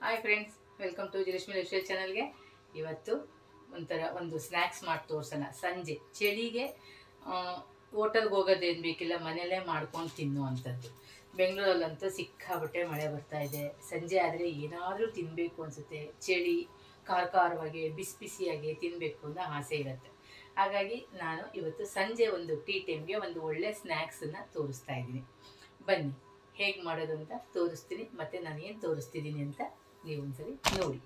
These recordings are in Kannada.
Hi friends welcome to Jalakshmi life ಚಾನಲ್ಗೆ ಇವತ್ತು ಒಂಥರ ಒಂದು ಸ್ನ್ಯಾಕ್ಸ್ ಮಾಡಿ ತೋರ್ಸೋಣ. ಸಂಜೆ, ಚಳಿಗೆ ಹೋಟೆಲ್ಗೆ ಹೋಗೋದೇನು ಬೇಕಿಲ್ಲ ಮನೆಯಲ್ಲೇ ಮಾಡ್ಕೊಂಡು ತಿನ್ನುವಂಥದ್ದು ಬೆಂಗಳೂರಲ್ಲಂತೂ ಸಿಕ್ಕಾಬಟ್ಟೆ ಮಳೆ ಬರ್ತಾ ಇದೆ. ಸಂಜೆ ಆದರೆ ಏನಾದರೂ ತಿನ್ನಬೇಕು ಅನಿಸುತ್ತೆ. ಚಳಿ ಖಾರ ಖಾರವಾಗಿ ಬಿಸಿ ಬಿಸಿಯಾಗಿ ತಿನ್ನಬೇಕು ಅನ್ನೋ ಆಸೆ ಇರುತ್ತೆ. ಹಾಗಾಗಿ ನಾನು ಇವತ್ತು ಸಂಜೆ ಒಂದು ಟೀ ಟೈಮ್ಗೆ ಒಂದು ಒಳ್ಳೆ ಸ್ನ್ಯಾಕ್ಸನ್ನು ತೋರಿಸ್ತಾ ಇದ್ದೀನಿ. ಬನ್ನಿ, ಹೇಗೆ ಮಾಡೋದು ಅಂತ ತೋರಿಸ್ತೀನಿ, ಮತ್ತು ನಾನು ಏನು ತೋರಿಸ್ತಿದ್ದೀನಿ ಅಂತ ನೀವು ಒಂದ್ಸರಿ ನೋಡಿ.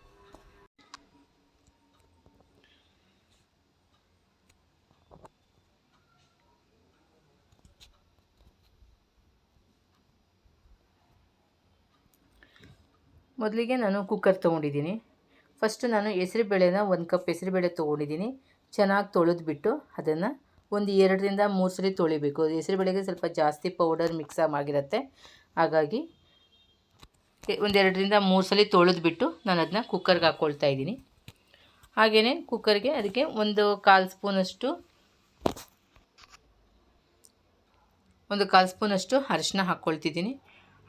ಮೊದಲಿಗೆ ನಾನು ಕುಕ್ಕರ್ ತೊಗೊಂಡಿದ್ದೀನಿ. ಫಸ್ಟ್ ನಾನು ಹೆಸರುಬೇಳೆನ ಒಂದು ಕಪ್ ಹೆಸರುಬೇಳೆ ತೊಗೊಂಡಿದ್ದೀನಿ. ಚೆನ್ನಾಗಿ ತೊಳೆದ್ಬಿಟ್ಟು ಅದನ್ನು ಒಂದು ಎರಡರಿಂದ ಮೂರು ಸರಿ ತೊಳಿಬೇಕು. ಹೆಸರುಬೇಳೆಗೆ ಸ್ವಲ್ಪ ಜಾಸ್ತಿ ಪೌಡರ್ ಮಿಕ್ಸ್ ಆಗಿರುತ್ತೆ. ಹಾಗಾಗಿ ಒಂದೆರಡರಿಂದ ಮೂರು ಸಲ ತೊಳೆದ್ಬಿಟ್ಟು ನಾನು ಅದನ್ನ ಕುಕ್ಕರ್ಗೆ ಹಾಕ್ಕೊಳ್ತಾ ಇದ್ದೀನಿ. ಹಾಗೆಯೇ ಕುಕ್ಕರ್ಗೆ ಅದಕ್ಕೆ ಒಂದು ಕಾಲು ಸ್ಪೂನಷ್ಟು, ಒಂದು ಕಾಲು ಸ್ಪೂನಷ್ಟು ಅರಿಶಿನ ಹಾಕ್ಕೊಳ್ತಿದ್ದೀನಿ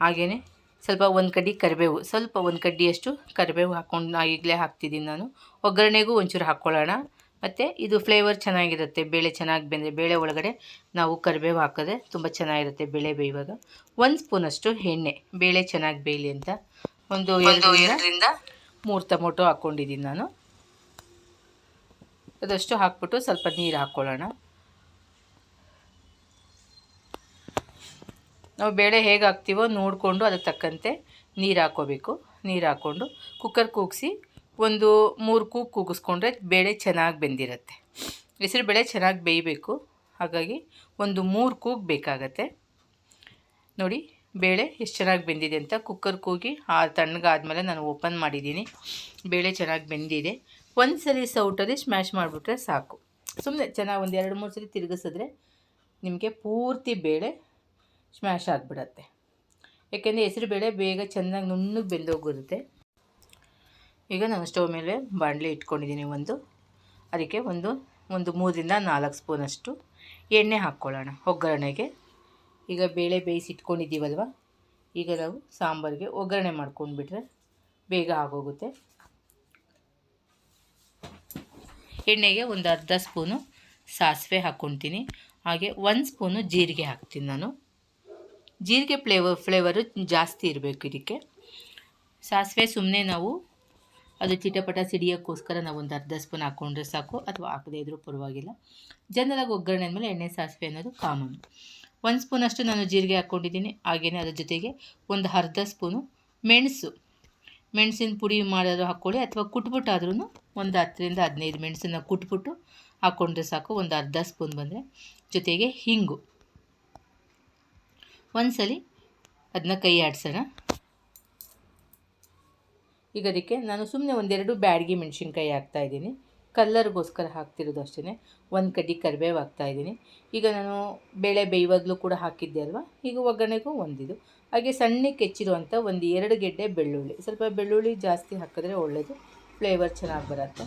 ಹಾಗೆಯೇ ಸ್ವಲ್ಪ ಒಂದು ಕಡ್ಡಿ ಕರಿಬೇವು, ಸ್ವಲ್ಪ ಒಂದು ಕಡ್ಡಿಯಷ್ಟು ಕರಿಬೇವು ಹಾಕ್ಕೊಂಡು ಈಗಲೇ ಹಾಕ್ತಿದ್ದೀನಿ ನಾನು. ಒಗ್ಗರಣೆಗೂ ಒಂಚೂರು ಹಾಕ್ಕೊಳ್ಳೋಣ ಮತ್ತು ಇದು ಫ್ಲೇವರ್ ಚೆನ್ನಾಗಿರುತ್ತೆ. ಬೇಳೆ ಚೆನ್ನಾಗಿ ಬೆಂದರೆ ಬೇಳೆ ಒಳಗಡೆ ನಾವು ಕರಿಬೇವು ಹಾಕಿದ್ರೆ ತುಂಬ ಚೆನ್ನಾಗಿರುತ್ತೆ ಬೇಳೆ ಬೇಯುವಾಗ. ಒಂದು ಸ್ಪೂನಷ್ಟು ಎಣ್ಣೆ ಬೇಳೆ ಚೆನ್ನಾಗಿ ಬೇಯಲಿ ಅಂತ. ಒಂದು ಎರಡರಿಂದ ಮೂರು ಟೊಮೊಟೊ ಹಾಕ್ಕೊಂಡಿದ್ದೀನಿ ನಾನು. ಅದಷ್ಟು ಹಾಕ್ಬಿಟ್ಟು ಸ್ವಲ್ಪ ನೀರು ಹಾಕ್ಕೊಳ್ಳೋಣ ನಾವು ಬೇಳೆ ಹೇಗೆ ಹಾಕ್ತೀವೋ ನೋಡಿಕೊಂಡು ಅದಕ್ಕೆ ತಕ್ಕಂತೆ ನೀರು ಹಾಕ್ಕೋಬೇಕು ನೀರು ಹಾಕ್ಕೊಂಡು ಕುಕ್ಕರ್ ಕೂಗಿಸಿ ಒಂದು ಮೂರು ಕೂಗು ಕೂಗಿಸ್ಕೊಂಡ್ರೆ ಬೇಳೆ ಚೆನ್ನಾಗಿ ಬೆಂದಿರುತ್ತೆ. ಹೆಸರು ಬೇಳೆ ಚೆನ್ನಾಗಿ ಬೇಯಬೇಕು. ಹಾಗಾಗಿ ಒಂದು ಮೂರು ಕೂಗು ಬೇಕಾಗತ್ತೆ. ನೋಡಿ, ಬೇಳೆ ಎಷ್ಟು ಚೆನ್ನಾಗಿ ಬೆಂದಿದೆ ಅಂತ ಕುಕ್ಕರ್ ಕೂಗಿ ಆ ತಣ್ಣಗಾದ್ಮೇಲೆ ನಾನು ಓಪನ್ ಮಾಡಿದ್ದೀನಿ. ಬೇಳೆ ಚೆನ್ನಾಗಿ ಬೆಂದಿದೆ. ಒಂದು ಸರಿ ಸೌಟಲ್ಲಿ ಸ್ಮ್ಯಾಶ್ ಮಾಡಿಬಿಟ್ರೆ ಸಾಕು. ಸುಮ್ಮನೆ ಚೆನ್ನಾಗಿ ಒಂದು ಎರಡು, ಮೂರು ಸರಿ ತಿರುಗಿಸಿದ್ರೆ ನಿಮಗೆ ಪೂರ್ತಿ ಬೇಳೆ ಸ್ಮ್ಯಾಶ್ ಆಗಿಬಿಡತ್ತೆ. ಯಾಕೆಂದರೆ ಹೆಸರು ಬೇಳೆ ಬೇಗ ಚೆನ್ನಾಗಿ ನುಣ್ಣಗೆ ಬೆಂದೋಗಿರುತ್ತೆ. ಈಗ ನಾನು ಸ್ಟವ್ ಮೇಲೆ ಬಾಣಲೆ ಇಟ್ಕೊಂಡಿದ್ದೀನಿ ಒಂದು. ಅದಕ್ಕೆ ಒಂದು ಒಂದು ಮೂರರಿಂದ ನಾಲ್ಕು ಸ್ಪೂನಷ್ಟು ಎಣ್ಣೆ ಹಾಕ್ಕೊಳ್ಳೋಣ ಒಗ್ಗರಣೆಗೆ. ಈಗ ಬೇಳೆ ಬೇಯಿಸಿ ಇಟ್ಕೊಂಡಿದ್ದೀವಲ್ವ? ಈಗ ನಾವು ಸಾಂಬಾರಿಗೆ ಒಗ್ಗರಣೆ ಮಾಡ್ಕೊಂಡ್ಬಿಟ್ರೆ ಬೇಗ ಆಗೋಗುತ್ತೆ. ಎಣ್ಣೆಗೆ ಒಂದು ಅರ್ಧ ಸ್ಪೂನು ಸಾಸಿವೆ ಹಾಕ್ಕೊತೀನಿ ಹಾಗೆ ಒಂದು ಸ್ಪೂನು ಜೀರಿಗೆ ಹಾಕ್ತೀನಿ ನಾನು. ಜೀರಿಗೆ ಫ್ಲೇವರ್ ಫ್ಲೇವರು ಜಾಸ್ತಿ ಇರಬೇಕು ಇದಕ್ಕೆ. ಸಾಸಿವೆ ಸುಮ್ಮನೆ ನಾವು ಅದು ಚಿಟಪಟ ಸಿಡಿಯೋಕ್ಕೋಸ್ಕರ ನಾವು ಒಂದು ಅರ್ಧ ಸ್ಪೂನ್ ಹಾಕ್ಕೊಂಡ್ರೆ ಸಾಕು, ಅಥವಾ ಹಾಕದೇ ಇದ್ರೂ ಪರವಾಗಿಲ್ಲ. ಜನರಾಗಿ ಒಗ್ಗರಣೆ ಅಂದಮೇಲೆ ಎಣ್ಣೆ ಸಾಸಿವೆ ಅನ್ನೋದು ಕಾಮನ್ ಒಂದು ಸ್ಪೂನಷ್ಟು ನಾನು ಜೀರಿಗೆ ಹಾಕ್ಕೊಂಡಿದ್ದೀನಿ ಹಾಗೆಯೇ ಅದ್ರ ಜೊತೆಗೆ ಒಂದು ಅರ್ಧ ಸ್ಪೂನು ಮೆಣಸು. ಮೆಣಸಿನ ಪುಡಿ ಮಾಡೋದು ಹಾಕ್ಕೊಳ್ಳಿ, ಅಥವಾ ಕುಟ್ಬಿಟ್ಟಾದ್ರೂ ಒಂದು ಹತ್ತರಿಂದ ಹದಿನೈದು ಮೆಣಸನ್ನು ಕುಟ್ಬಿಟ್ಟು ಹಾಕ್ಕೊಂಡ್ರೆ ಸಾಕು, ಒಂದು ಅರ್ಧ ಸ್ಪೂನ್ ಬಂದರೆ. ಜೊತೆಗೆ ಹಿಂಗು. ಒಂದು ಸಲ ಅದನ್ನ ಕೈ ಆಡಿಸೋಣ. ಈಗ ಅದಕ್ಕೆ ನಾನು ಸುಮ್ಮನೆ ಒಂದೆರಡು ಬ್ಯಾಡ್ಗೆ ಮೆಣಸಿನ್ಕಾಯಿ ಹಾಕ್ತಾಯಿದ್ದೀನಿ ಕಲ್ಲರ್ಗೋಸ್ಕರ ಹಾಕ್ತಿರೋದು ಅಷ್ಟೇ ಒಂದು ಕಡ್ಡಿ ಕರಿಬೇವು ಹಾಕ್ತಾಯಿದ್ದೀನಿ ಈಗ ನಾನು ಬೇಳೆ ಬೇಯುವಾಗಲೂ ಕೂಡ ಹಾಕಿದ್ದೆ ಅಲ್ವಾ? ಈಗ ಒಗ್ಗರಣೆಗೂ ಒಂದಿದು. ಹಾಗೆ ಸಣ್ಣಕ್ಕೆ ಕೆಚ್ಚಿರುವಂಥ ಒಂದು ಎರಡು ಗೆಡ್ಡೆ ಬೆಳ್ಳುಳ್ಳಿ. ಸ್ವಲ್ಪ ಬೆಳ್ಳುಳ್ಳಿ ಜಾಸ್ತಿ ಹಾಕಿದ್ರೆ ಒಳ್ಳೆಯದು ಫ್ಲೇವರ್ ಚೆನ್ನಾಗಿ ಬರುತ್ತೆ.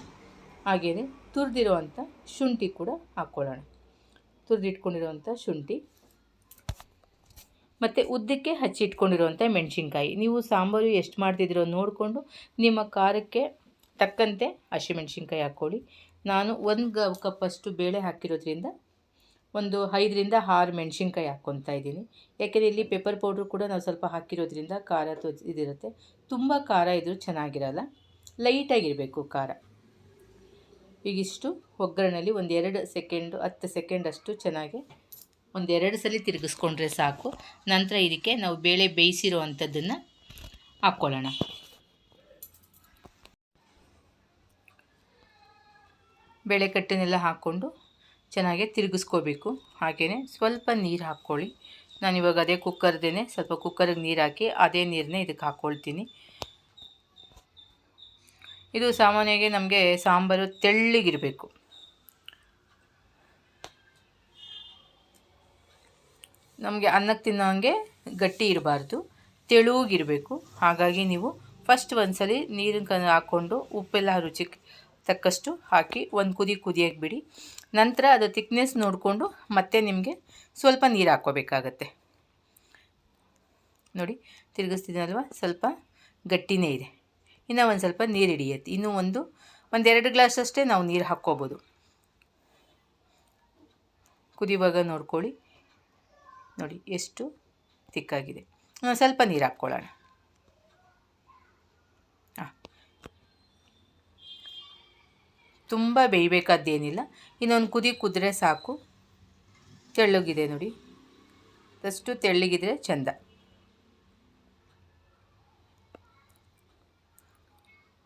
ಹಾಗೆಯೇ ತುರಿದಿರುವಂಥ ಶುಂಠಿ ಕೂಡ ಹಾಕ್ಕೊಳ್ಳೋಣ ತುರಿದಿಟ್ಕೊಂಡಿರುವಂಥ ಶುಂಠಿ. ಮತ್ತು ಉದ್ದಕ್ಕೆ ಹಚ್ಚಿಟ್ಕೊಂಡಿರುವಂಥ ಮೆಣಸಿನ್ಕಾಯಿ. ನೀವು ಸಾಂಬಾರು ಎಷ್ಟು ಮಾಡ್ತಿದ್ದೀರೋ ನೋಡಿಕೊಂಡು ನಿಮ್ಮ ಖಾರಕ್ಕೆ ತಕ್ಕಂತೆ ಹಸಿಮೆಣ್ಸಿನ್ಕಾಯಿ ಹಾಕ್ಕೊಳ್ಳಿ. ನಾನು ಒಂದು ಕಪ್ಪಷ್ಟು ಬೇಳೆ ಹಾಕಿರೋದ್ರಿಂದ ಒಂದು ಐದರಿಂದ ಆರು ಮೆಣಸಿನ್ಕಾಯಿ ಹಾಕ್ಕೊತಾ ಇದ್ದೀನಿ. ಯಾಕೆಂದರೆ ಇಲ್ಲಿ ಪೆಪ್ಪರ್ ಪೌಡ್ರು ಕೂಡ ನಾವು ಸ್ವಲ್ಪ ಹಾಕಿರೋದ್ರಿಂದ ಖಾರ ತೊ, ಇದಿರುತ್ತೆ. ತುಂಬ ಖಾರ ಇದ್ದರೂ ಚೆನ್ನಾಗಿರಲ್ಲ. ಲೈಟಾಗಿರಬೇಕು ಖಾರ. ಈಗಿಷ್ಟು ಒಗ್ಗರಣೆಯಲ್ಲಿ ಒಂದು ಎರಡು ಸೆಕೆಂಡು, ಹತ್ತು ಸೆಕೆಂಡಷ್ಟು ಚೆನ್ನಾಗಿ ಒಂದೆರಡು ಸಲ ತಿರುಗಿಸ್ಕೊಂಡ್ರೆ ಸಾಕು. ನಂತರ ಇದಕ್ಕೆ ನಾವು ಬೇಳೆ ಬೇಯಿಸಿರೋ ಅಂಥದ್ದನ್ನು ಹಾಕ್ಕೊಳ್ಳೋಣ. ಬೇಳೆ ಕಟ್ಟನ್ನೆಲ್ಲ ಹಾಕ್ಕೊಂಡು ಚೆನ್ನಾಗಿ ತಿರುಗಿಸ್ಕೋಬೇಕು. ಹಾಗೆಯೇ ಸ್ವಲ್ಪ ನೀರು ಹಾಕ್ಕೊಳ್ಳಿ. ನಾನಿವಾಗ ಅದೇ ಕುಕ್ಕರ್ದೇ ಸ್ವಲ್ಪ ಕುಕ್ಕರಿಗೆ ನೀರು ಹಾಕಿ ಅದೇ ನೀರನ್ನೇ ಇದಕ್ಕೆ ಹಾಕ್ಕೊಳ್ತೀನಿ. ಇದು ಸಾಮಾನ್ಯವಾಗಿ ನಮಗೆ ಸಾಂಬಾರು ತೆಳ್ಳಗಿರಬೇಕು. ನಮಗೆ ಅನ್ನಕ್ಕೆ ತಿನ್ನೋ ಹಾಗೆ ಗಟ್ಟಿ ಇರಬಾರ್ದು, ತೆಳುಗಿರಬೇಕು. ಹಾಗಾಗಿ ನೀವು ಫಸ್ಟ್ ಒಂದು ಸಲ ನೀರಿನ ಕ ಹಾಕ್ಕೊಂಡು ಉಪ್ಪೆಲ್ಲ ರುಚಿಗೆ ತಕ್ಕಷ್ಟು ಹಾಕಿ ಒಂದು ಕುದಿ ಕುದಿಯೋಕ್ಕೆ ಬಿಡಿ. ನಂತರ ಅದು ತಿಕ್ನೆಸ್ ನೋಡಿಕೊಂಡು ಮತ್ತೆ ನಿಮಗೆ ಸ್ವಲ್ಪ ನೀರು ಹಾಕ್ಕೋಬೇಕಾಗತ್ತೆ. ನೋಡಿ, ತಿರುಗಿಸ್ತಿದ್ದೀನಲ್ವ? ಸ್ವಲ್ಪ ಗಟ್ಟಿನೇ ಇದೆ. ಇನ್ನೂ ಒಂದು ಸ್ವಲ್ಪ ನೀರು ಹಿಡಿಯತ್ತೆ. ಇನ್ನೂ ಒಂದು, ಒಂದೆರಡು ಗ್ಲಾಸ್ ಅಷ್ಟೇ ನಾವು ನೀರು ಹಾಕ್ಕೋಬೋದು. ಕುದಿಯುವಾಗ ನೋಡ್ಕೊಳ್ಳಿ. ನೋಡಿ, ಎಷ್ಟು ತಿಕ್ಕಾಗಿದೆ. ಸ್ವಲ್ಪ ನೀರು ಹಾಕ್ಕೊಳ್ಳೋಣ. ಹಾಂ ತುಂಬ ಬೇಯಬೇಕಾದ್ದೇನಿಲ್ಲ. ಇನ್ನೊಂದು ಕುದಿ ಕುದ್ರೆ ಸಾಕು. ತೆಳ್ಳಗಿದೆ ನೋಡಿ. ಅಷ್ಟು ತೆಳ್ಳಗಿದ್ರೆ ಚೆಂದ.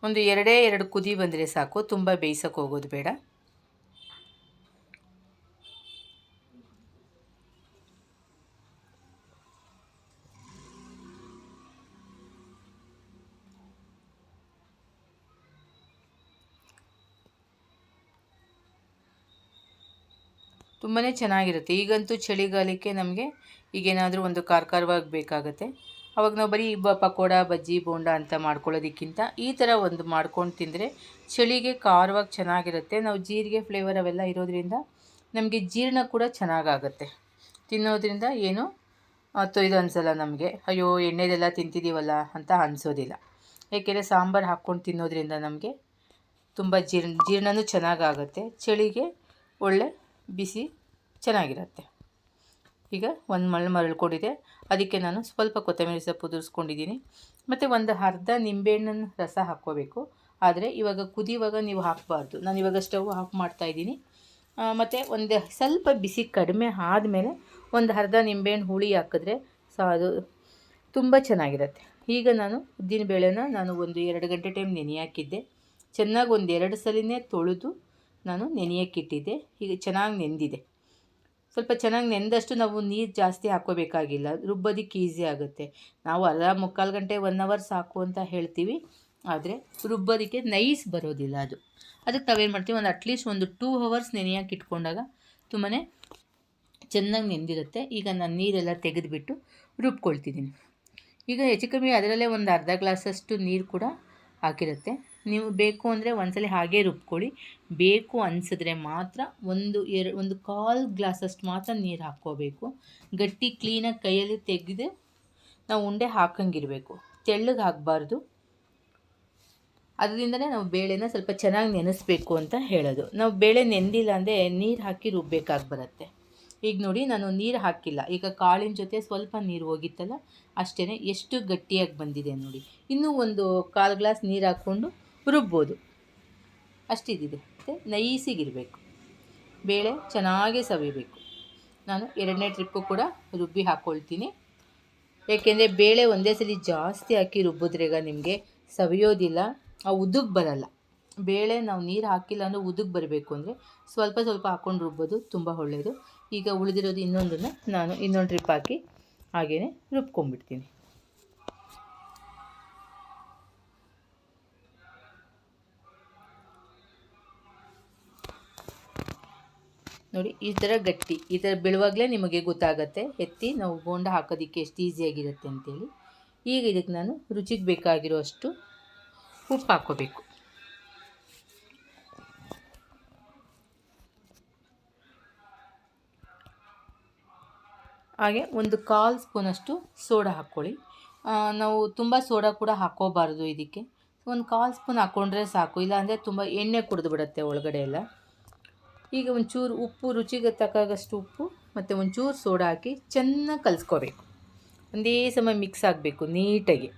ಒಂದು ಎರಡೇ ಎರಡು ಕುದಿ ಬಂದರೆ ಸಾಕು, ತುಂಬ ಬೇಯಿಸೋಕೆ ಹೋಗೋದು ಬೇಡ. ತುಂಬಾ ಚೆನ್ನಾಗಿರುತ್ತೆ. ಈಗಂತೂ ಚಳಿಗಾಲಕ್ಕೆ ನಮಗೆ ಈಗೇನಾದರೂ ಒಂದು ಕಾರ್ಕಾರವಾಗಿ ಬೇಕಾಗುತ್ತೆ. ಅವಾಗ ನಾವು ಬರೀ ಬ ಪಕೋಡ, ಬಜ್ಜಿ, ಬೋಂಡ ಅಂತ ಮಾಡ್ಕೊಳ್ಳೋದಕ್ಕಿಂತ ಈ ಥರ ಒಂದು ಮಾಡ್ಕೊಂಡು ತಿಂದರೆ ಚಳಿಗೆ ಖಾರವಾಗಿ ಚೆನ್ನಾಗಿರುತ್ತೆ. ನಾವು ಜೀರಿಗೆ ಫ್ಲೇವರ್ ಅವೆಲ್ಲ ಇರೋದ್ರಿಂದ ನಮಗೆ ಜೀರ್ಣ ಕೂಡ ಚೆನ್ನಾಗಾಗುತ್ತೆ. ತಿನ್ನೋದ್ರಿಂದ ಏನು? ತೊಯ್ದು ಅನಿಸಲ್ಲ ನಮಗೆ. ಅಯ್ಯೋ, ಎಣ್ಣೆದೆಲ್ಲ ತಿಂತಿದ್ದೀವಲ್ಲ ಅಂತ ಅನಿಸೋದಿಲ್ಲ. ಏಕೆಂದರೆ ಸಾಂಬಾರು ಹಾಕ್ಕೊಂಡು ತಿನ್ನೋದ್ರಿಂದ ನಮಗೆ ತುಂಬ ಜೀರ್ಣ, ಜೀರ್ಣನೂ ಚೆನ್ನಾಗಾಗುತ್ತೆ. ಚಳಿಗೆ ಒಳ್ಳೆ ಬಿಸಿ ಚೆನ್ನಾಗಿರುತ್ತೆ. ಈಗ ಒಂದು ಮರಳು ಮರಳು ಕೊಡಿದೆ. ಅದಕ್ಕೆ ನಾನು ಸ್ವಲ್ಪ ಕೊತ್ತಂಬರಿ ಸೊಪ್ಪು ಉದುರಿಸ್ಕೊಂಡಿದ್ದೀನಿ ಮತ್ತು ಒಂದು ಅರ್ಧ ನಿಂಬೆಹಣ್ಣನ್ನು ರಸ ಹಾಕ್ಕೋಬೇಕು. ಆದರೆ ಇವಾಗ ಕುದಿಯುವಾಗ ನೀವು ಹಾಕಬಾರ್ದು. ನಾನು ಇವಾಗ ಸ್ಟವ್ ಆಫ್ ಮಾಡ್ತಾಯಿದ್ದೀನಿ ಮತ್ತು ಒಂದು ಸ್ವಲ್ಪ ಬಿಸಿ ಕಡಿಮೆ ಆದಮೇಲೆ ಒಂದು ಅರ್ಧ ನಿಂಬೆಹಣ್ಣು ಹುಳಿ ಹಾಕಿದ್ರೆ ಸೊ, ಅದು ತುಂಬ ಚೆನ್ನಾಗಿರುತ್ತೆ. ಈಗ ನಾನು ಉದ್ದಿನ ಬೇಳೆನ ನಾನು ಒಂದು ಎರಡು ಗಂಟೆ ಟೈಮ್ ನೆನೆ ಹಾಕಿದ್ದೆ. ಚೆನ್ನಾಗಿ ಒಂದು ಎರಡು ಸಲಿನೇ ತೊಳೆದು ನಾನು ನೆನೆಯೋಕ್ಕಿಟ್ಟಿದ್ದೆ. ಈಗ ಚೆನ್ನಾಗಿ ನೆಂದಿದೆ. ಸ್ವಲ್ಪ ಚೆನ್ನಾಗಿ ನೆಂದಷ್ಟು ನಾವು ನೀರು ಜಾಸ್ತಿ ಹಾಕೋಬೇಕಾಗಿಲ್ಲ ರುಬ್ಬೋದಕ್ಕೆ ಈಸಿ ಆಗುತ್ತೆ. ನಾವು ಅರ್ಧ ಮುಕ್ಕಾಲು ಗಂಟೆ ಒನ್ ಅವರ್ ಸಾಕು ಅಂತ ಹೇಳ್ತೀವಿ. ಆದರೆ ರುಬ್ಬೋದಕ್ಕೆ ನೈಸ್ ಬರೋದಿಲ್ಲ ಅದು. ಅದಕ್ಕೆ ನಾವೇನು ಮಾಡ್ತೀವಿ? ಒಂದು ಅಟ್ಲೀಸ್ಟ್ ಒಂದು ಟೂ ಅವರ್ಸ್ ನೆನೆಯಕ್ಕೆ ಇಟ್ಕೊಂಡಾಗ ತುಂಬಾ ಚೆನ್ನಾಗಿ ನೆಂದಿರುತ್ತೆ. ಈಗ ನಾನು ನೀರೆಲ್ಲ ತೆಗೆದುಬಿಟ್ಟು ರುಬ್ಕೊಳ್ತಿದ್ದೀನಿ. ಈಗ ಹೆಚ್ಚು ಕಮ್ಮಿ ಅದರಲ್ಲೇ ಒಂದು ಅರ್ಧ ಗ್ಲಾಸಷ್ಟು ನೀರು ಕೂಡ ಹಾಕಿರುತ್ತೆ. ನೀವು ಬೇಕು ಅಂದರೆ ಒಂದ್ಸಲ ಹಾಗೆ ರುಬ್ಕೊಳ್ಳಿ. ಬೇಕು ಅನಿಸಿದ್ರೆ ಮಾತ್ರ ಒಂದು ಎರಡು ಒಂದು ಕಾಲು ಗ್ಲಾಸಷ್ಟು ಮಾತ್ರ ನೀರು ಹಾಕ್ಕೋಬೇಕು. ಗಟ್ಟಿ ಕ್ಲೀನಾಗಿ ಕೈಯಲ್ಲಿ ತೆಗೆದು ನಾವು ಉಂಡೆ ಹಾಕಂಗಿರಬೇಕು. ತೆಳ್ಳಗೆ ಹಾಕಬಾರ್ದು. ಅದರಿಂದನೇ ನಾವು ಬೇಳೆನ ಸ್ವಲ್ಪ ಚೆನ್ನಾಗಿ ನೆನೆಸ್ಬೇಕು ಅಂತ ಹೇಳೋದು. ನಾವು ಬೇಳೆ ನೆಂದಿಲ್ಲ ಅಂದರೆ ನೀರು ಹಾಕಿ ರುಬ್ಬೇಕಾಗಿ ಬರುತ್ತೆ. ಈಗ ನೋಡಿ ನಾನು ನೀರು ಹಾಕಿಲ್ಲ. ಈಗ ಕಾಳಿನ ಜೊತೆ ಸ್ವಲ್ಪ ನೀರು ಹೋಗಿತ್ತಲ್ಲ ಅಷ್ಟೇ ಎಷ್ಟು ಗಟ್ಟಿಯಾಗಿ ಬಂದಿದೆ ನೋಡಿ. ಇನ್ನೂ ಒಂದು ಕಾಲು ಗ್ಲಾಸ್ ನೀರು ಹಾಕ್ಕೊಂಡು ರುಬ್ಬೋದು. ಅಷ್ಟಿದಿದೆ. ಮತ್ತು ನೈಸಿಗಿರಬೇಕು. ಬೇಳೆ ಚೆನ್ನಾಗೇ ಸವಿಬೇಕು. ನಾನು ಎರಡನೇ ಟ್ರಿಪ್ಪು ಕೂಡ ರುಬ್ಬಿ ಹಾಕ್ಕೊಳ್ತೀನಿ ಏಕೆಂದರೆ ಬೇಳೆ ಒಂದೇ ಸಲ ಜಾಸ್ತಿ ಹಾಕಿ ರುಬ್ಬಿದ್ರೆಗ ನಿಮಗೆ ಸವಿಯೋದಿಲ್ಲ, ಆ ಉದುಗ್ ಬರಲ್ಲ. ಬೇಳೆ ನಾವು ನೀರು ಹಾಕಿಲ್ಲ ಅಂದರೆ ಉದುಗ್ ಬರಬೇಕು ಅಂದರೆ ಸ್ವಲ್ಪ ಸ್ವಲ್ಪ ಹಾಕ್ಕೊಂಡು ರುಬ್ಬೋದು, ತುಂಬ ಒಳ್ಳೆಯದು ಈಗ ಉಳಿದಿರೋದು ಇನ್ನೊಂದನ್ನು ನಾನು ಇನ್ನೊಂದು ಟ್ರಿಪ್ ಹಾಕಿ ಹಾಗೆಯೇ ರುಬ್ಕೊಂಡ್ಬಿಡ್ತೀನಿ. ನೋಡಿ, ಈ ಥರ ಗಟ್ಟಿ, ಈ ಥರ ಬೀಳುವಾಗಲೇ ನಿಮಗೆ ಗೊತ್ತಾಗುತ್ತೆ. ಎತ್ತಿ ನಾವು ಬೋಂಡ ಹಾಕೋದಕ್ಕೆ ಎಷ್ಟು ಈಸಿಯಾಗಿರುತ್ತೆ ಅಂತೇಳಿ. ಈಗ ಇದಕ್ಕೆ ನಾನು ರುಚಿಗೆ ಬೇಕಾಗಿರೋ ಅಷ್ಟು ಉಪ್ಪು ಹಾಕೋಬೇಕು ಹಾಗೆ ಒಂದು ಕಾಲ್ ಸ್ಪೂನಷ್ಟು ಸೋಡಾ ಹಾಕ್ಕೊಳ್ಳಿ. ನಾವು ತುಂಬ ಸೋಡಾ ಕೂಡ ಹಾಕೋಬಾರ್ದು ಇದಕ್ಕೆ. ಒಂದು ಕಾಲ್ ಸ್ಪೂನ್ ಹಾಕ್ಕೊಂಡ್ರೆ ಸಾಕು, ಇಲ್ಲಾಂದರೆ ತುಂಬ ಎಣ್ಣೆ ಕುಡಿದು ಬಿಡುತ್ತೆ ಒಳಗಡೆ ಎಲ್ಲ. ಈಗ ಒಂಚೂರು ಉಪ್ಪು, ರುಚಿಗೆ ತಕ್ಕಾಗಷ್ಟು ಉಪ್ಪು ಮತ್ತು ಒಂಚೂರು ಸೋಡಾ ಹಾಕಿ ಚೆನ್ನಾಗಿ ಕಲಿಸ್ಕೋಬೇಕು. ಒಂದೇ ಸಮ ಮಿಕ್ಸ್ ಆಗಬೇಕು ನೀಟಾಗಿ.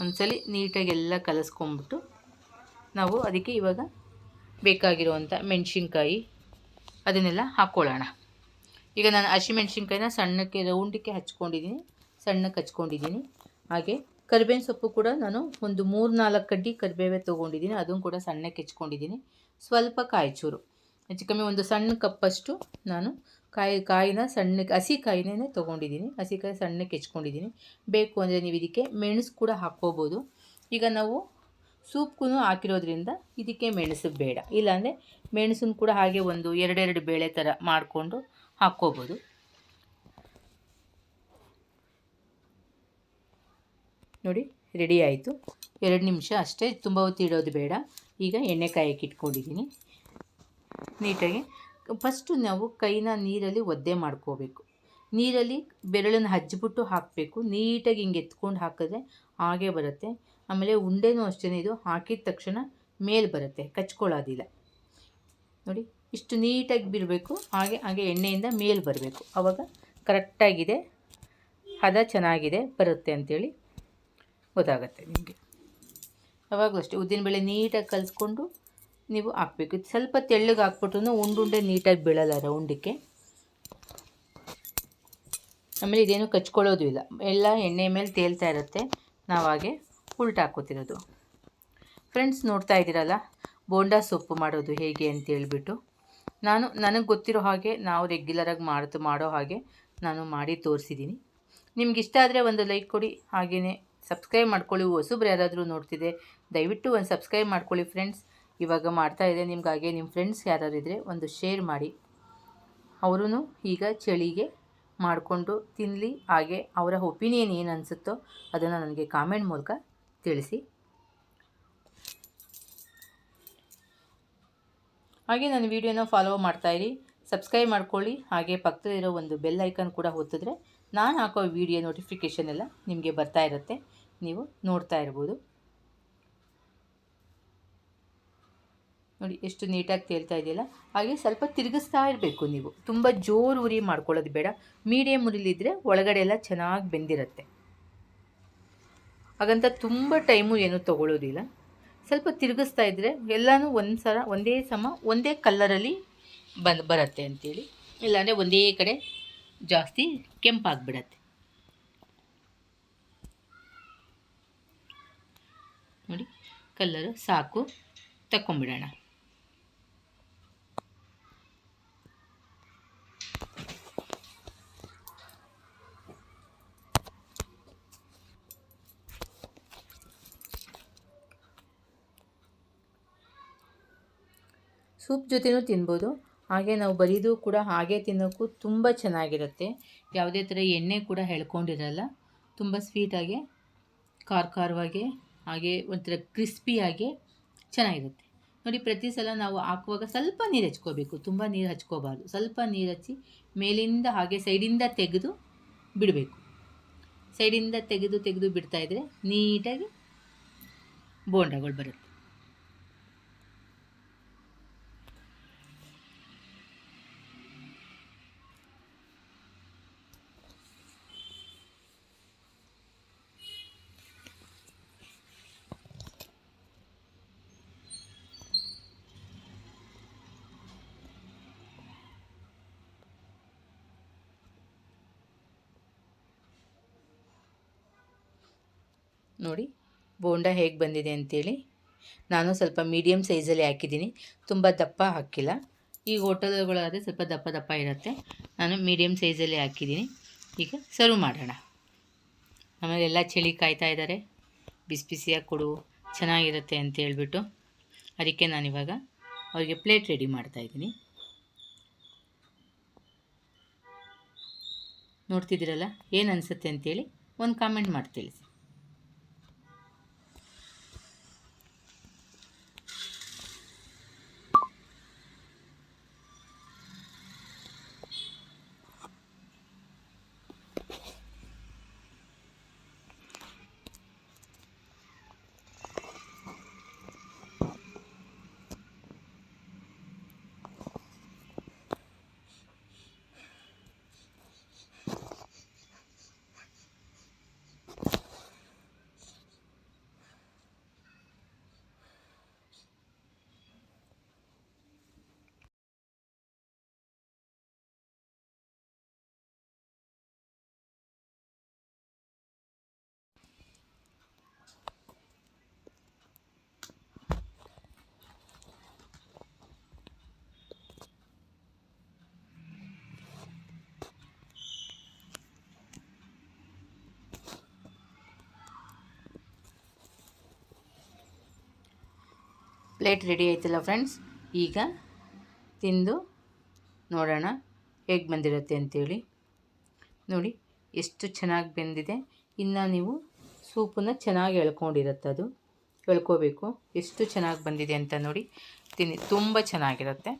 ಒಂದ್ಸಲಿ ನೀಟಾಗಿ ಎಲ್ಲ ಕಲಿಸ್ಕೊಂಬಿಟ್ಟು ನಾವು ಅದಕ್ಕೆ ಇವಾಗ ಬೇಕಾಗಿರುವಂಥ ಮೆಣಸಿನ್ಕಾಯಿ ಅದನ್ನೆಲ್ಲ ಹಾಕ್ಕೊಳ್ಳೋಣ. ಈಗ ನಾನು ಹಸಿಮೆಣ್ಸಿನ್ಕಾಯಿನ ಸಣ್ಣಕ್ಕೆ, ರೌಂಡಕ್ಕೆ ಹಚ್ಕೊಂಡಿದ್ದೀನಿ. ಸಣ್ಣಕ್ಕೆ ಹಚ್ಕೊಂಡಿದ್ದೀನಿ. ಹಾಗೆ ಕರಿಬೇವಿನ ಸೊಪ್ಪು ಕೂಡ ನಾನು ಒಂದು ಮೂರು ನಾಲ್ಕು ಕಡ್ಡಿ ಕರಿಬೇವೆ ತೊಗೊಂಡಿದ್ದೀನಿ. ಅದನ್ನು ಕೂಡ ಸಣ್ಣಕ್ಕೆ ಹೆಚ್ಕೊಂಡಿದ್ದೀನಿ. ಸ್ವಲ್ಪ ಕಾಯಿಚೂರು ಹೆಚ್ಚು ಕಮ್ಮಿ ಒಂದು ಸಣ್ಣ ಕಪ್ಪಷ್ಟು ನಾನು ಕಾಯಿ, ಕಾಯಿನ ಸಣ್ಣಕ್ಕೆ, ಹಸಿ ಕಾಯಿನೇ ತೊಗೊಂಡಿದ್ದೀನಿ. ಹಸಿ ಕಾಯಿ ಸಣ್ಣಕ್ಕೆ ಹೆಚ್ಕೊಂಡಿದ್ದೀನಿ. ಬೇಕು ಅಂದರೆ ನೀವು ಇದಕ್ಕೆ ಮೆಣಸು ಕೂಡ ಹಾಕ್ಕೋಬೋದು. ಈಗ ನಾವು ಸೂಪ್ಗೂ ಹಾಕಿರೋದ್ರಿಂದ ಇದಕ್ಕೆ ಮೆಣಸು ಬೇಡ. ಇಲ್ಲಾಂದರೆ ಮೆಣಸನ್ನು ಕೂಡ ಹಾಗೆ ಒಂದು ಎರಡೆರಡು ಬೇಳೆ ಥರ ಮಾಡಿಕೊಂಡು ಹಾಕ್ಕೋಬೋದು. ನೋಡಿ ರೆಡಿ ಆಯಿತು. ಎರಡು ನಿಮಿಷ ಅಷ್ಟೇ, ತುಂಬ ಹೊತ್ತು ಇಡೋದು ಬೇಡ. ಈಗ ಎಣ್ಣೆ ಕಾಯಕ್ಕೆ ಇಟ್ಕೊಂಡಿದ್ದೀನಿ. ನೀಟಾಗಿ. ಫಸ್ಟು ನಾವು ಕೈನ ನೀರಲ್ಲಿ ಒದ್ದೆ ಮಾಡ್ಕೋಬೇಕು. ನೀರಲ್ಲಿ ಬೆರಳನ್ನು ಹಚ್ಚಿಬಿಟ್ಟು ಹಾಕಬೇಕು. ನೀಟಾಗಿ ಹಿಂಗೆ ಎತ್ಕೊಂಡು ಹಾಕಿದ್ರೆ ಹಾಗೆ ಬರುತ್ತೆ. ಆಮೇಲೆ ಉಂಡೆನೂ ಅಷ್ಟೇ ಇದು ಹಾಕಿದ ತಕ್ಷಣ ಮೇಲೆ ಬರುತ್ತೆ. ಕಚ್ಕೊಳ್ಳೋದಿಲ್ಲ. ನೋಡಿ ಇಷ್ಟು ನೀಟಾಗಿ ಬಿಡಬೇಕು. ಹಾಗೆ ಹಾಗೆ ಎಣ್ಣೆಯಿಂದ ಮೇಲೆ ಬರಬೇಕು. ಆವಾಗ ಕರೆಕ್ಟಾಗಿದೆ. ಹದ ಚೆನ್ನಾಗಿದೆ, ಬರುತ್ತೆ ಅಂಥೇಳಿ ಗೊತ್ತಾಗುತ್ತೆ ನಿಮಗೆ. ಯಾವಾಗಲೂ ಅಷ್ಟೇ ಉದ್ದಿನಬೇಳೆ ನೀಟಾಗಿ ಕಲಿಸ್ಕೊಂಡು ನೀವು ಹಾಕ್ಬೇಕು. ಸ್ವಲ್ಪ ತೆಳ್ಳಗೆ ಹಾಕ್ಬಿಟ್ರು ಉಂಡುಂಡೆ ನೀಟಾಗಿ ಬೀಳಲ್ಲ ರೌಂಡಕ್ಕೆ ಆಮೇಲೆ ಇದೇನು ಕಚ್ಕೊಳ್ಳೋದು ಇಲ್ಲ. ಎಲ್ಲ ಎಣ್ಣೆ ಮೇಲೆ ತೇಲ್ತಾ ಇರುತ್ತೆ. ನಾವು ಹಾಗೆ ಉಲ್ಟಾ ಹಾಕೋತಿರೋದು ಫ್ರೆಂಡ್ಸ್ ನೋಡ್ತಾ ಇದ್ದೀರಲ್ಲ, ಬೋಂಡಾ ಸೊಪ್ಪು ಮಾಡೋದು ಹೇಗೆ ಅಂತ ಹೇಳ್ಬಿಟ್ಟು. ನಾನು ನನಗೆ ಗೊತ್ತಿರೋ ಹಾಗೆ ನಾವು ರೆಗ್ಯುಲರಾಗಿ ಮಾಡ್ತು ಮಾಡೋ ಹಾಗೆ ನಾನು ಮಾಡಿ ತೋರಿಸಿದ್ದೀನಿ ನಿಮ್ಗೆ ಇಷ್ಟ ಆದರೆ ಒಂದು ಲೈಕ್ ಕೊಡಿ ಹಾಗೆಯೇ ಸಬ್ಸ್ಕ್ರೈಬ್ ಮಾಡ್ಕೊಳ್ಳಿ. ಹೊಸಬ್ರು ಯಾರಾದರೂ ನೋಡ್ತಿದೆ ದಯವಿಟ್ಟು ಒಂದು ಸಬ್ಸ್ಕ್ರೈಬ್ ಮಾಡ್ಕೊಳ್ಳಿ ಫ್ರೆಂಡ್ಸ್ ಇವಾಗ ಮಾಡ್ತಾ ಇದೆ ನಿಮ್ಗೆ ಹಾಗೆ ನಿಮ್ಮ ಫ್ರೆಂಡ್ಸ್ ಯಾರಾದ್ರು ಇದ್ದರೆ ಒಂದು ಶೇರ್ ಮಾಡಿ. ಅವರೂ ಈಗ ಚಳಿಗೆ ಮಾಡಿಕೊಂಡು ತಿನ್ನಲಿ ಹಾಗೆ ಅವರ ಒಪಿನಿಯನ್ ಏನು ಅನಿಸುತ್ತೋ ಅದನ್ನು ನನಗೆ ಕಾಮೆಂಟ್ ಮೂಲಕ ತಿಳಿಸಿ. ಹಾಗೆ ನನ್ನ ವೀಡಿಯೋನ ಫಾಲೋ ಮಾಡ್ತಾಯಿರಿ ಸಬ್ಸ್ಕ್ರೈಬ್ ಮಾಡ್ಕೊಳ್ಳಿ, ಹಾಗೆ ಪಕ್ಕದಲ್ಲಿರೋ ಒಂದು ಬೆಲ್ ಐಕನ್ ಕೂಡ ಒತ್ತಿದ್ರೆ ನಾನು ಹಾಕೋ ವೀಡಿಯೋ ನೋಟಿಫಿಕೇಷನ್ ಎಲ್ಲ ನಿಮಗೆ ಬರ್ತಾ ಇರುತ್ತೆ. ನೀವು ನೋಡ್ತಾ ಇರ್ಬೋದು. ನೋಡಿ, ಎಷ್ಟು ನೀಟಾಗಿ ತೇಲ್ತಾ ಇದೆಯಲ್ಲ? ಹಾಗೆ ಸ್ವಲ್ಪ ತಿರುಗಿಸ್ತಾ ಇರಬೇಕು ನೀವು. ತುಂಬ ಜೋರು ಉರಿ ಮಾಡ್ಕೊಳ್ಳೋದು ಬೇಡ. ಮೀಡಿಯಮ್ ಉರಿಲಿದ್ದರೆ ಒಳಗಡೆ ಎಲ್ಲ ಚೆನ್ನಾಗಿ ಬೆಂದಿರುತ್ತೆ. ಹಾಗಂತ ತುಂಬ ಟೈಮು ಏನೂ ತೊಗೊಳ್ಳೋದಿಲ್ಲ ಸ್ವಲ್ಪ ತಿರುಗಿಸ್ತಾ ಇದ್ದರೆ ಎಲ್ಲನೂ ಒಂದು ಸಲ ಒಂದೇ ಸಮ, ಒಂದೇ ಕಲ್ಲರಲ್ಲಿ ಬಂದು, ಬರುತ್ತೆ ಅಂಥೇಳಿ ಇಲ್ಲಾಂದರೆ ಒಂದೇ ಕಡೆ ಜಾಸ್ತಿ ಕೆಂಪಾಗ್ಬಿಡತ್ತೆ. ನೋಡಿ, ಕಲ್ಲರು ಸಾಕು, ತಕ್ಕೊಂಬಿಡೋಣ. ಸೂಪ್ ಜೊತೆನೂ ತಿನ್ಬೋದು. ಹಾಗೆ ನಾವು ಬರೀದು ಕೂಡ ಹಾಗೆ ತಿನ್ನೋಕ್ಕೂ ತುಂಬ ಚೆನ್ನಾಗಿರುತ್ತೆ. ಯಾವುದೇ ಥರ ಎಣ್ಣೆ ಕೂಡ ಎಳ್ಕೊಂಡಿರಲ್ಲ ತುಂಬ ಸ್ವೀಟಾಗೆ ಖಾರ ಖಾರವಾಗಿ ಹಾಗೆ ಒಂಥರ ಕ್ರಿಸ್ಪಿಯಾಗಿ ಚೆನ್ನಾಗಿರುತ್ತೆ. ನೋಡಿ, ಪ್ರತಿ ಸಲ ನಾವು ಹಾಕುವಾಗ ಸ್ವಲ್ಪ ನೀರು ಹಚ್ಕೋಬೇಕು. ತುಂಬ ನೀರು ಹಚ್ಕೋಬಾರ್ದು. ಸ್ವಲ್ಪ ನೀರು ಹಚ್ಚಿ ಮೇಲಿಂದ ಹಾಗೆ ಸೈಡಿಂದ ತೆಗೆದು ಬಿಡಬೇಕು. ಸೈಡಿಂದ ತೆಗೆದು ತೆಗೆದು ಬಿಡ್ತಾಯಿದ್ರೆ ನೀಟಾಗಿ ಬೋಂಡಾಗಳು ಬರುತ್ತೆ. ನೋಡಿ, ಬೋಂಡ ಹೇಗೆ ಬಂದಿದೆ ಅಂತೇಳಿ. ನಾನು ಸ್ವಲ್ಪ ಮೀಡಿಯಮ್ ಸೈಜಲ್ಲಿ ಹಾಕಿದ್ದೀನಿ. ತುಂಬ ದಪ್ಪ ಹಾಕಿಲ್ಲ. ಈ ಹೋಟೆಲ್ಗಳಾದರೆ ಸ್ವಲ್ಪ ದಪ್ಪ ದಪ್ಪ ಇರುತ್ತೆ. ನಾನು ಮೀಡಿಯಮ್ ಸೈಜಲ್ಲಿ ಹಾಕಿದ್ದೀನಿ. ಈಗ ಸರ್ವ್ ಮಾಡೋಣ. ಆಮೇಲೆ ಎಲ್ಲ ಚಳಿ ಕಾಯ್ತಾ ಇದ್ದಾರೆ. ಬಿಸಿ ಬಿಸಿಯಾಗಿ ಕೊಡು, ಚೆನ್ನಾಗಿರುತ್ತೆ ಅಂತ ಹೇಳ್ಬಿಟ್ಟು. ಅದಕ್ಕೆ ನಾನಿವಾಗ ಅವರಿಗೆ ಪ್ಲೇಟ್ ರೆಡಿ ಮಾಡ್ತಾಯಿದ್ದೀನಿ ನೋಡ್ತಿದ್ದೀರಲ್ಲ, ಏನು ಅನಿಸುತ್ತೆ ಅಂತೇಳಿ ಒಂದು ಕಾಮೆಂಟ್ ಮಾಡಿ ತಿಳಿಸಿ. ಪ್ಲೇಟ್ ರೆಡಿ ಆಯ್ತಲ್ಲ ಫ್ರೆಂಡ್ಸ್? ಈಗ ತಿಂದು ನೋಡೋಣ ಹೇಗೆ ಬಂದಿರುತ್ತೆ ಅಂಥೇಳಿ ನೋಡಿ, ಎಷ್ಟು ಚೆನ್ನಾಗಿ ಬೆಂದಿದೆ. ಇನ್ನು ನೀವು ಸೂಪನ್ನು ಚೆನ್ನಾಗಿ ಎಳ್ಕೊಂಡಿರುತ್ತೆ ಅದು. ಎಳ್ಕೋಬೇಕು. ಎಷ್ಟು ಚೆನ್ನಾಗಿ ಬಂದಿದೆ ಅಂತ ನೋಡಿ. ತಿನ್ನಿ, ತುಂಬ ಚೆನ್ನಾಗಿರುತ್ತೆ.